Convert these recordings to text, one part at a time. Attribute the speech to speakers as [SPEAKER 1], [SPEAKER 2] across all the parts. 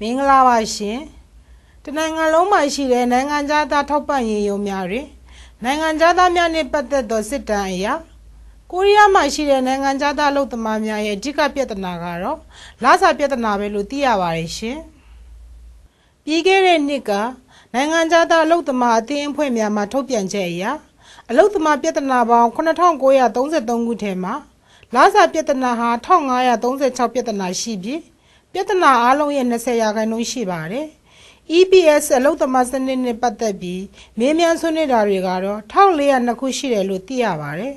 [SPEAKER 1] မင်္ဂလာပါရှင်တနိုင်ငံလုံးမှာရှိတဲ့နိုင်ငံသားထောက်ပံ့ရေးရုံများတွင်နိုင်ငံသားများနှင့်ပတ်သက်သောစစ်တမ်းအရာကိုရီးယားမှာရှိတဲ့နိုင်ငံသားအလုပ်သမားများရဲ့အဓိကပြဿနာကတော့လစာပြဿနာပဲလို့သိရပါတယ်ရှင်ပြီးခဲ့တဲ့နှစ်ကနိုင်ငံသားအလုပ်သမားအသင်းအဖွဲ့များမှထုတ်ပြန်ချက်အရာအလုပ်သမားပြဿနာပေါင်း9933ခုထဲမှာလစာပြဿနာဟာ1536ပြဿနာရှိပြီး ပြဿနာအလုံးရဲ့20ရာခိုင်နှုန်းရှိပါတယ်။ EPS အလုပ်သမားစနစ်နဲ့ပတ်သက်ပြီးမေးမြန်းဆွေးနွေးတာတွေကတော့1402ခုရှိတယ်လို့သိရပါတယ်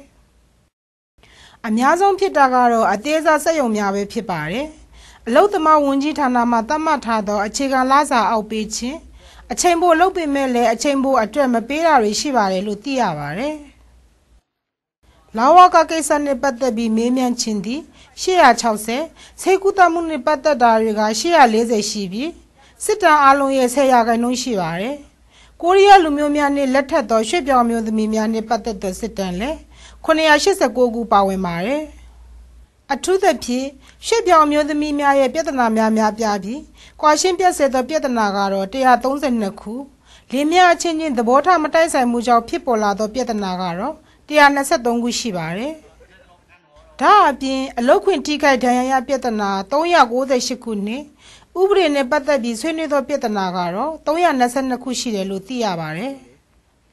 [SPEAKER 1] ။အများဆုံးဖြစ်တာကတော့အသေးစားစက်ရုံများပဲဖြစ်ပါတယ်။အလုပ်သမားဝန်ကြီးဌာနမှသတ်မှတ်ထားသောအခြေခံလစာအောက်ပေးခြင်းအချိန်ပိုလုပ်ပေမဲ့လည်းအချိန်ပိုအတွက်မပေးတာတွေရှိပါတယ်လို့သိရပါတယ်။ လာဝကကိစ္စနဲ့ပတ်သက်ပြီးမေးမြန်းခြင်းသည်860ဆေးကုသမှုနဲ့ပတ်သက်တာတွေက840ရှိပြီးစစ်တမ်းအလုံးရဲ့10ရာခိုင်နှုန်းရှိပါတယ်။ကိုရီးယားလူမျိုးများနဲ့လက်ထပ်သောရွှေ့ပြောင်းမျိုးသမီးများနဲ့ပတ်သက်သောစစ်တမ်းလည်း989ခုပါဝင်ပါတယ်။အထူးသဖြင့်ရွှေ့ပြောင်းမျိုးသမီးများရဲ့ပြဿနာများများပြားပြီးကွာရှင်းပြတ်စေသောပြဿနာကတော့132ခုလင်းမြအချင်းချင်းသဘောထားမတိုက်ဆိုင်မှုကြောင့်ဖြစ်ပေါ်လာသောပြဿနာကတော့ 123ခုရှိပါတယ်။ဒါအပြင်အလုတ်ခွင့်ထိခိုက်ဒဏ်ရာရပြဿနာ398ခုနှစ်ဥပဒေနဲ့ပတ်သက်ပြီးဆွေးနွေးသောပြဿနာကတော့322ခုရှိတယ်လို့သိရပါတယ်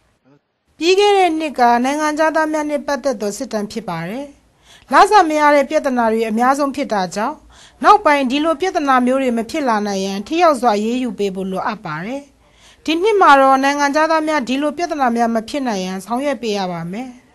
[SPEAKER 1] ။ပြီးခဲ့တဲ့နှစ်ကနိုင်ငံသားများနဲ့ပတ်သက်သောစစ်တမ်းဖြစ်ပါတယ်။လစာမရတဲ့ပြဿနာတွေအများဆုံးဖြစ်တာကြောင့်နောက်ပိုင်းဒီလိုပြဿနာမျိုးတွေမဖြစ်လာနိုင်ရန်ထိရောက်စွာရေးယူပေးဖို့လိုအပ်ပါတယ်။ဒီနှစ်မှာတော့နိုင်ငံသားများဒီလိုပြဿနာများမဖြစ်နိုင်ရန်ဆောင်ရွက်ပေးရပါမယ်။